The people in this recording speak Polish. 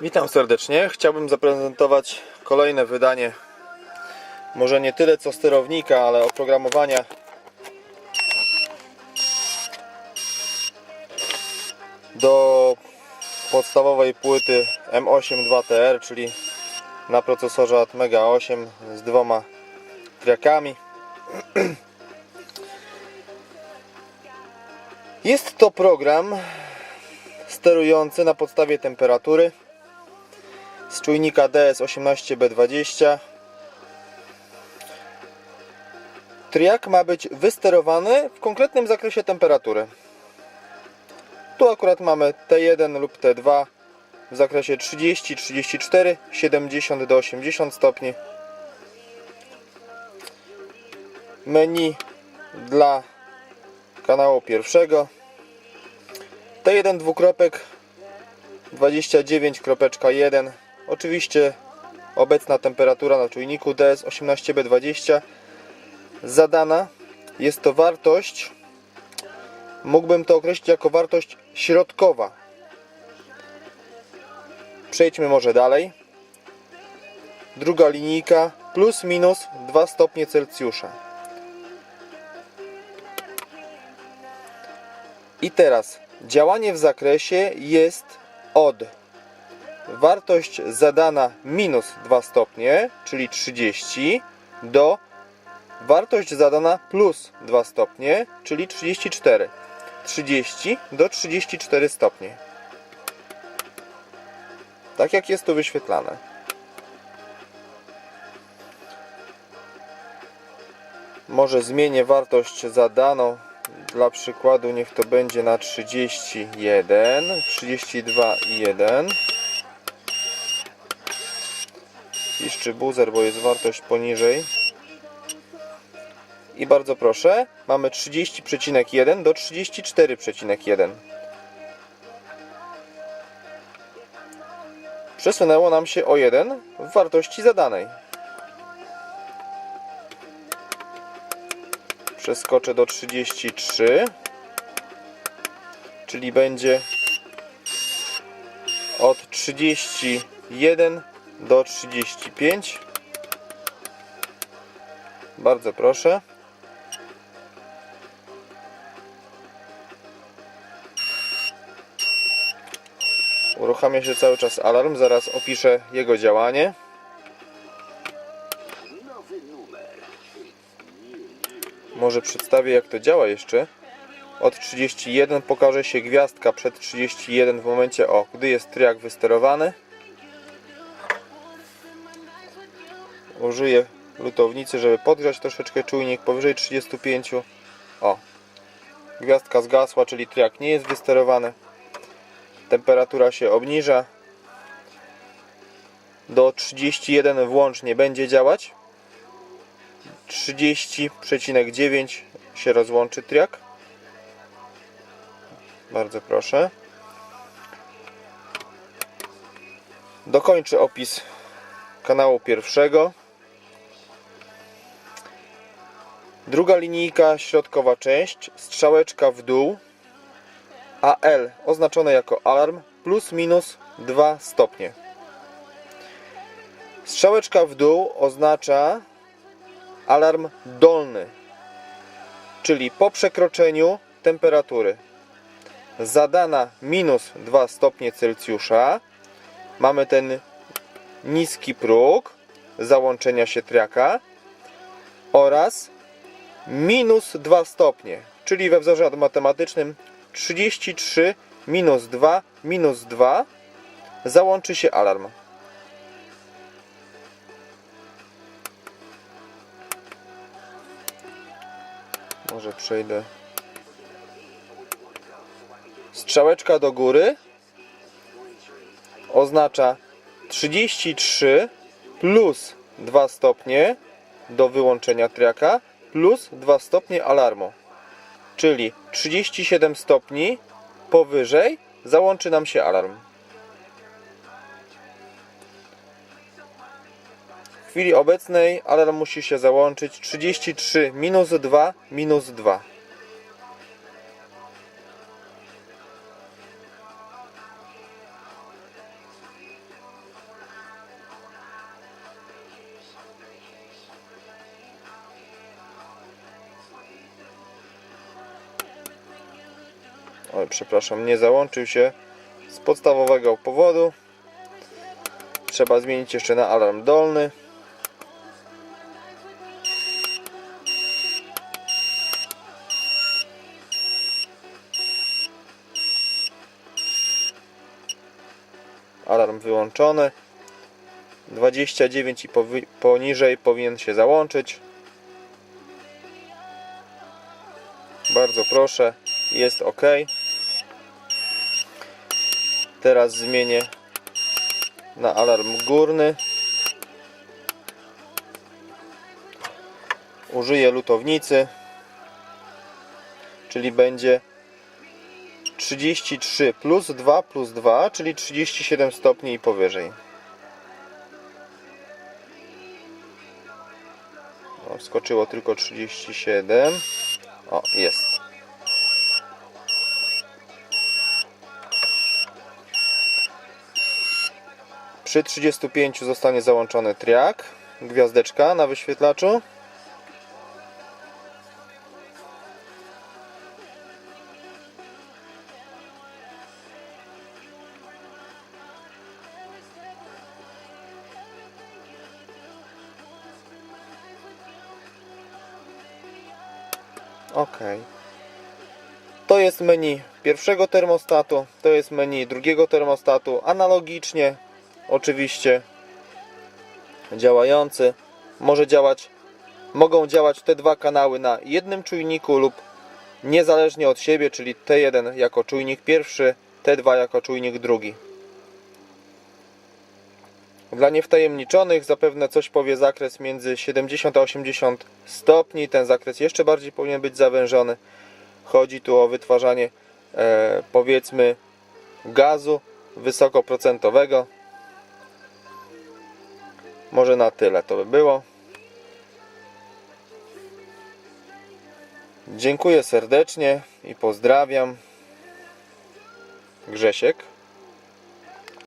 Witam serdecznie. Chciałbym zaprezentować kolejne wydanie, może nie tyle co sterownika, ale oprogramowania do podstawowej płyty M8 2TR, czyli na procesorze Atmega 8 z dwoma triakami. Jest to program sterujący na podstawie temperatury z czujnika DS18B20. Triak ma być wysterowany w konkretnym zakresie temperatury. Tu akurat mamy T1 lub T2 w zakresie 30, 34, 70 do 80 stopni. Menu dla kanału pierwszego. T1 dwukropek 29.1 Oczywiście obecna temperatura na czujniku DS18B20 zadana. Jest to wartość mógłbym to określić jako wartość środkowa. Przejdźmy może dalej. Druga linijka plus minus 2 stopnie Celsjusza. I teraz działanie w zakresie jest od wartość zadana minus 2 stopnie, czyli 30, do wartość zadana plus 2 stopnie, czyli 34. 30 do 34 stopnie. Tak jak jest tu wyświetlane. Może zmienię wartość zadaną. Dla przykładu niech to będzie na 31, 32,1. piszczy buzzer, bo jest wartość poniżej. I bardzo proszę, mamy 30,1 do 34,1. Przesunęło nam się o 1 w wartości zadanej. Przeskoczę do 33, czyli będzie od 31 do 35 bardzo proszę. Uruchamia się cały czas alarm. Zaraz opiszę jego działanie. Może przedstawię jak to działa jeszcze. Od 31 pokaże się gwiazdka przed 31 w momencie. O, gdy jest triak wysterowany użyję lutownicy, żeby podgrzać troszeczkę czujnik powyżej 35. O, gwiazdka zgasła, czyli triak nie jest wysterowany. Temperatura się obniża. Do 31 włącznie będzie działać. 30,9 się rozłączy triak. Bardzo proszę. Dokończę opis kanału pierwszego. Druga linijka, środkowa część, strzałeczka w dół, AL oznaczone jako alarm, plus minus 2 stopnie. Strzałeczka w dół oznacza alarm dolny, czyli po przekroczeniu temperatury. Zadana minus 2 stopnie Celsjusza. Mamy ten niski próg załączenia się triaka oraz minus 2 stopnie, czyli we wzorze matematycznym 33 minus 2 minus 2 załączy się alarm. Może przejdę. Strzałeczka do góry oznacza 33 plus 2 stopnie do wyłączenia triaka plus 2 stopnie alarmu. Czyli 37 stopni powyżej załączy nam się alarm. W chwili obecnej alarm musi się załączyć 33 minus 2 minus 2. Oj, przepraszam, nie załączył się z podstawowego powodu. Trzeba zmienić jeszcze na alarm dolny. Alarm wyłączony. 29 i poniżej powinien się załączyć. Bardzo proszę, jest ok. Teraz zmienię na alarm górny. Użyję lutownicy, czyli będzie 33 plus 2 plus 2, czyli 37 stopni i powyżej. O, wskoczyło tylko 37. O, jest. Przy 35 zostanie załączony triak, gwiazdeczka na wyświetlaczu. Ok. To jest menu pierwszego termostatu, to jest menu drugiego termostatu, analogicznie oczywiście działający. Może działać, mogą działać te dwa kanały na jednym czujniku lub niezależnie od siebie, czyli T1 jako czujnik pierwszy, T2 jako czujnik drugi. Dla niewtajemniczonych zapewne coś powie zakres między 70 a 80 stopni. Ten zakres jeszcze bardziej powinien być zawężony. Chodzi tu o wytwarzanie e, powiedzmy gazu wysokoprocentowego. Może na tyle to by było. Dziękuję serdecznie i pozdrawiam. Grzesiek.